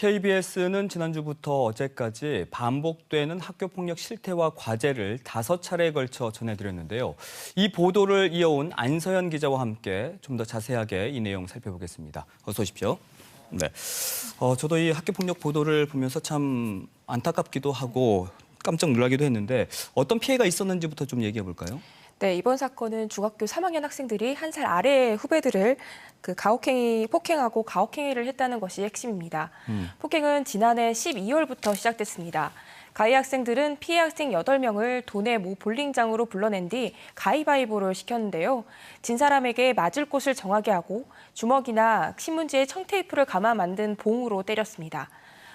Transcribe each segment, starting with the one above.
KBS는 지난주부터 어제까지 반복되는 학교 폭력 실태와 과제를 다섯 차례에 걸쳐 전해드렸는데요. 이 보도를 이어온 안서연 기자와 함께 좀 더 자세하게 이 내용 살펴보겠습니다. 어서 오십시오. 네. 어, 저도 이 학교 폭력 보도를 보면서 참 안타깝기도 하고 깜짝 놀라기도 했는데 어떤 피해가 있었는지부터 좀 얘기해 볼까요? 네, 이번 사건은 중학교 3학년 학생들이 한 살 아래의 후배들을 그 가혹행위, 폭행하고 가혹행위를 했다는 것이 핵심입니다. 폭행은 지난해 12월부터 시작됐습니다. 가해 학생들은 피해 학생 8명을 도내 모 볼링장으로 불러낸 뒤 가위바위보를 시켰는데요. 진 사람에게 맞을 곳을 정하게 하고 주먹이나 신문지에 청테이프를 감아 만든 봉으로 때렸습니다.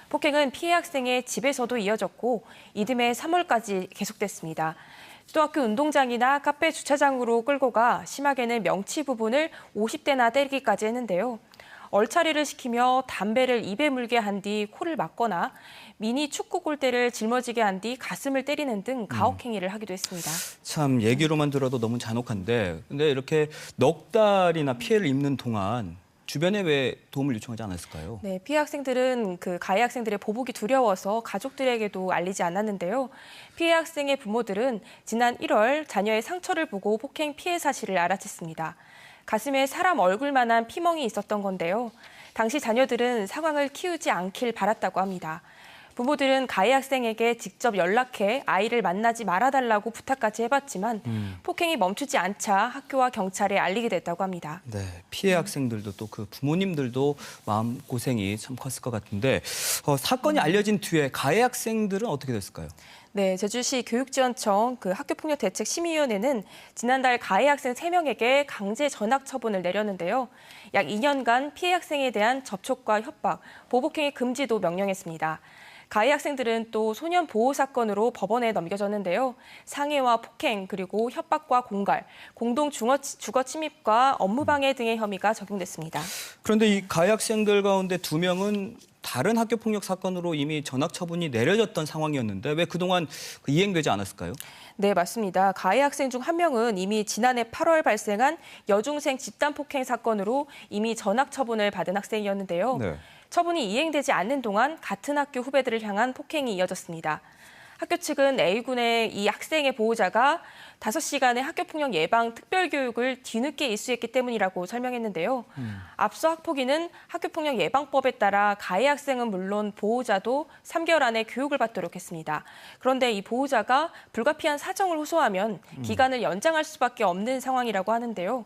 폭행은 피해 학생의 집에서도 이어졌고 이듬해 3월까지 계속됐습니다. 또 학교 운동장이나 카페 주차장으로 끌고 가 심하게는 명치 부분을 50대나 때리기까지 했는데요. 얼차리를 시키며 담배를 입에 물게 한 뒤 코를 막거나 미니 축구 골대를 짊어지게 한 뒤 가슴을 때리는 등 가혹 행위를 하기도 했습니다. 참 얘기로만 들어도 너무 잔혹한데 근데 이렇게 넉 달이나 피해를 입는 동안 주변에 왜 도움을 요청하지 않았을까요? 네, 피해 학생들은 그 가해 학생들의 보복이 두려워서 가족들에게도 알리지 않았는데요. 피해 학생의 부모들은 지난 1월 자녀의 상처를 보고 폭행 피해 사실을 알아챘습니다. 가슴에 사람 얼굴만한 피멍이 있었던 건데요. 당시 자녀들은 상황을 키우지 않길 바랐다고 합니다. 부모들은 가해 학생에게 직접 연락해 아이를 만나지 말아달라고 부탁까지 해봤지만 폭행이 멈추지 않자 학교와 경찰에 알리게 됐다고 합니다. 네, 피해 학생들도 또 그 부모님들도 마음 고생이 참 컸을 것 같은데 어, 사건이 알려진 뒤에 가해 학생들은 어떻게 됐을까요? 네, 제주시 교육지원청 그 학교폭력 대책 심의위원회는 지난달 가해 학생 3명에게 강제 전학 처분을 내렸는데요. 약 2년간 피해 학생에 대한 접촉과 협박, 보복행위 금지도 명령했습니다. 가해 학생들은 또 소년 보호 사건으로 법원에 넘겨졌는데요. 상해와 폭행 그리고 협박과 공갈, 공동 주거, 주거 침입과 업무방해 등의 혐의가 적용됐습니다. 그런데 이 가해 학생들 가운데 두 명은 다른 학교 폭력 사건으로 이미 전학 처분이 내려졌던 상황이었는데 왜 그동안 그 이행되지 않았을까요? 네, 맞습니다. 가해 학생 중 한 명은 이미 지난해 8월 발생한 여중생 집단 폭행 사건으로 이미 전학 처분을 받은 학생이었는데요. 네. 처분이 이행되지 않는 동안 같은 학교 후배들을 향한 폭행이 이어졌습니다. 학교 측은 A군의 이 학생의 보호자가 5시간의 학교폭력 예방 특별교육을 뒤늦게 이수했기 때문이라고 설명했는데요. 앞서 학폭위는 학교폭력 예방법에 따라 가해 학생은 물론 보호자도 3개월 안에 교육을 받도록 했습니다. 그런데 이 보호자가 불가피한 사정을 호소하면 기간을 연장할 수밖에 없는 상황이라고 하는데요.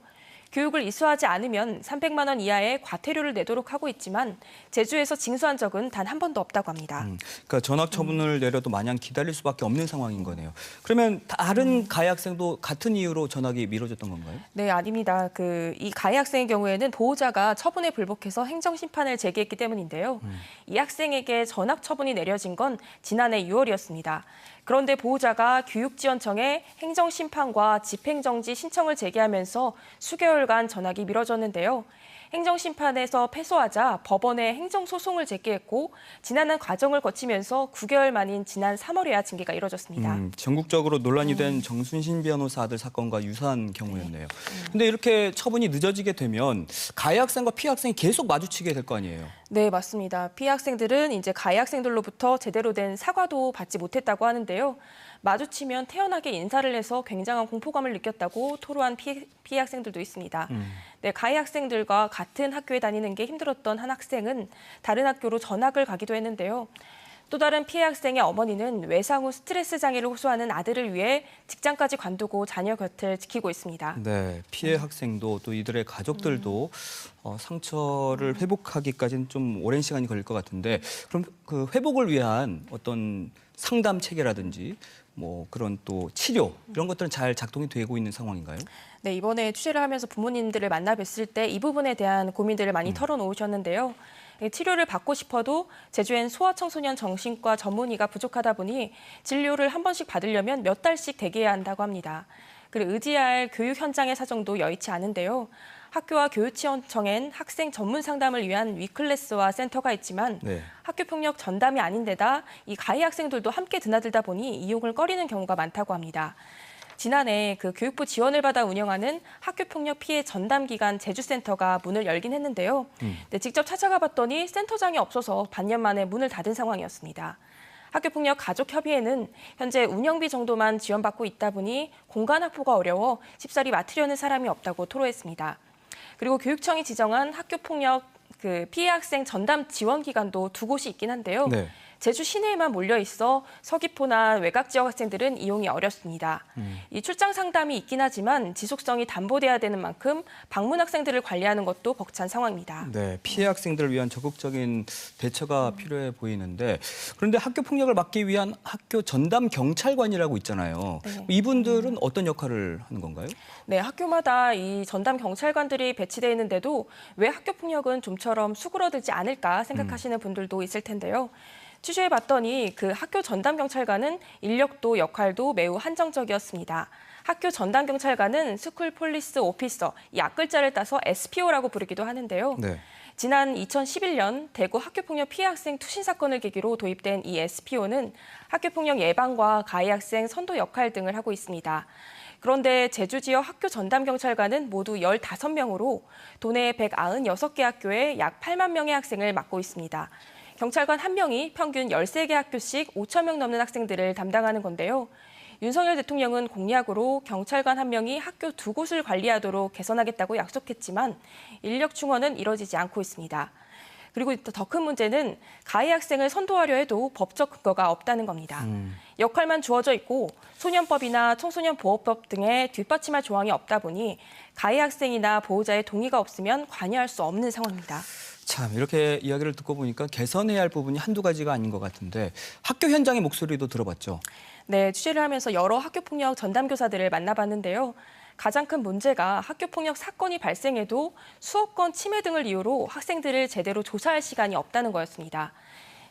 교육을 이수하지 않으면 300만 원 이하의 과태료를 내도록 하고 있지만 제주에서 징수한 적은 단 한 번도 없다고 합니다. 음, 그러니까 전학 처분을 내려도 마냥 기다릴 수밖에 없는 상황인 거네요. 그러면 다른 가해 학생도 같은 이유로 전학이 미뤄졌던 건가요? 네, 아닙니다. 그 이 가해 학생의 경우에는 보호자가 처분에 불복해서 행정 심판을 제기했기 때문인데요. 이 학생에게 전학 처분이 내려진 건 지난해 6월이었습니다. 그런데 보호자가 교육지원청에 행정 심판과 집행정지 신청을 제기하면서 수개월간 전학이 미뤄졌는데요. 행정 심판에서 패소하자 법원에 행정 소송을 제기했고 지난한 과정을 거치면서 9개월 만인 지난 3월에야 징계가 이뤄졌습니다. 음, 전국적으로 논란이 된 정순신 변호사 아들 사건과 유사한 경우였네요. 근데 이렇게 처분이 늦어지게 되면 가해 학생과 피해 학생이 계속 마주치게 될 거 아니에요. 네, 맞습니다. 피해 학생들은 이제 가해 학생들로부터 제대로 된 사과도 받지 못했다고 하는데요. 마주치면 태연하게 인사를 해서 굉장한 공포감을 느꼈다고 토로한 피해, 피해 학생들도 있습니다. 네, 가해 학생들과 같은 학교에 다니는 게 힘들었던 한 학생은 다른 학교로 전학을 가기도 했는데요. 또 다른 피해 학생의 어머니는 외상 후 스트레스 장애를 호소하는 아들을 위해 직장까지 관두고 자녀 곁을 지키고 있습니다. 네, 피해 학생도 또 이들의 가족들도 어, 상처를 회복하기까지는 좀 오랜 시간이 걸릴 것 같은데 그럼 그 회복을 위한 어떤 상담 체계라든지 뭐 그런 또 치료 이런 것들은 잘 작동이 되고 있는 상황인가요? 네, 이번에 취재를 하면서 부모님들을 만나 뵀을 때 이 부분에 대한 고민들을 많이 털어놓으셨는데요. 이 치료를 받고 싶어도 제주엔 소아청소년 정신과 전문의가 부족하다 보니 진료를 한 번씩 받으려면 몇 달씩 대기해야 한다고 합니다. 그리고 의지할 교육 현장의 사정도 여의치 않은데요. 학교와 교육지원청엔 학생 전문 상담을 위한 위클래스와 센터가 있지만 네. 학교 폭력 전담이 아닌 데다 이 가해 학생들도 함께 드나들다 보니 이용을 꺼리는 경우가 많다고 합니다. 지난해 그 교육부 지원을 받아 운영하는 학교폭력 피해 전담 기관 제주센터가 문을 열긴 했는데요. 네, 직접 찾아가 봤더니 센터장이 없어서 반년 만에 문을 닫은 상황이었습니다. 학교폭력 가족협의회는 현재 운영비 정도만 지원받고 있다 보니 공간 확보가 어려워 쉽사리 맡으려는 사람이 없다고 토로했습니다. 그리고 교육청이 지정한 학교 폭력 그 피해 학생 전담 지원 기관도 두 곳이 있긴 한데요. 네. 제주 시내에만 몰려 있어 서귀포나 외곽 지역 학생들은 이용이 어렵습니다. 이 출장 상담이 있긴 하지만 지속성이 담보돼야 되는 만큼 방문 학생들을 관리하는 것도 벅찬 상황입니다. 네, 피해 학생들을 위한 적극적인 대처가 필요해 보이는데 그런데 학교 폭력을 막기 위한 학교 전담 경찰관이라고 있잖아요. 네. 이분들은 어떤 역할을 하는 건가요? 네, 학교마다 이 전담 경찰관들이 배치되어 있는데도 왜 학교 폭력은 좀처럼 수그러들지 않을까 생각하시는 분들도 있을 텐데요. 취재해 봤더니 그 학교 전담 경찰관은 인력도 역할도 매우 한정적이었습니다. 학교 전담 경찰관은 스쿨 폴리스 오피서, 이 앞글자를 따서 SPO라고 부르기도 하는데요. 네. 지난 2011년 대구 학교폭력 피해 학생 투신 사건을 계기로 도입된 이 SPO는 학교폭력 예방과 가해 학생 선도 역할 등을 하고 있습니다. 그런데 제주 지역 학교 전담 경찰관은 모두 15명으로 도내 196개 학교에 약 8만 명의 학생을 맡고 있습니다. 경찰관 한 명이 평균 13개 학교씩 5천 명 넘는 학생들을 담당하는 건데요. 윤석열 대통령은 공약으로 경찰관 한 명이 학교 두 곳을 관리하도록 개선하겠다고 약속했지만 인력 충원은 이뤄지지 않고 있습니다. 그리고 더 큰 문제는 가해 학생을 선도하려 해도 법적 근거가 없다는 겁니다. 역할만 주어져 있고 소년법이나 청소년 보호법 등의 뒷받침할 조항이 없다 보니 가해 학생이나 보호자의 동의가 없으면 관여할 수 없는 상황입니다. 참 이렇게 이야기를 듣고 보니까 개선해야 할 부분이 한두 가지가 아닌 것 같은데 학교 현장의 목소리도 들어봤죠. 네, 취재를 하면서 여러 학교 폭력 전담 교사들을 만나봤는데요. 가장 큰 문제가 학교 폭력 사건이 발생해도 수업 권 침해 등을 이유로 학생들을 제대로 조사할 시간이 없다는 거였습니다.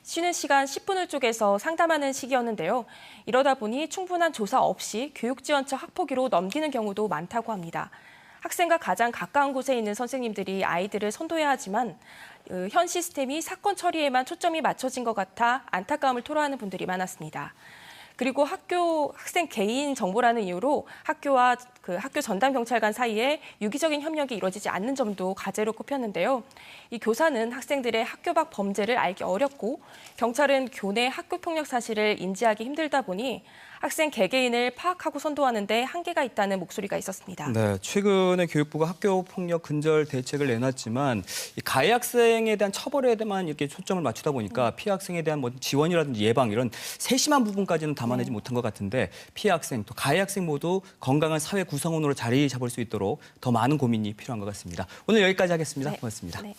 쉬는 시간 10분을 쪼개서 상담하는 시기였는데요. 이러다 보니 충분한 조사 없이 교육지원처 학폭위로 넘기는 경우도 많다고 합니다. 학생과 가장 가까운 곳에 있는 선생님들이 아이들을 선도해야 하지만 어, 현 시스템이 사건 처리에만 초점이 맞춰진 것 같아 안타까움을 토로하는 분들이 많았습니다. 그리고 학교 학생 개인 정보라는 이유로 학교와 그 학교 전담 경찰관 사이에 유기적인 협력이 이루어지지 않는 점도 과제로 꼽혔는데요. 이 교사는 학생들의 학교 밖 범죄를 알기 어렵고 경찰은 교내 학교 폭력 사실을 인지하기 힘들다 보니 학생 개개인을 파악하고 선도하는데 한계가 있다는 목소리가 있었습니다. 네, 최근에 교육부가 학교 폭력 근절 대책을 내놨지만 이 가해 학생에 대한 처벌에만 이렇게 초점을 맞추다 보니까 피해 학생에 대한 뭐 지원이라든지 예방 이런 세심한 부분까지는 담아내지 못한 것 같은데 피해 학생 또 가해 학생 모두 건강한 사회 구성원으로 자리 잡을 수 있도록 더 많은 고민이 필요한 것 같습니다. 오늘 여기까지 하겠습니다. 네. 고맙습니다. 네.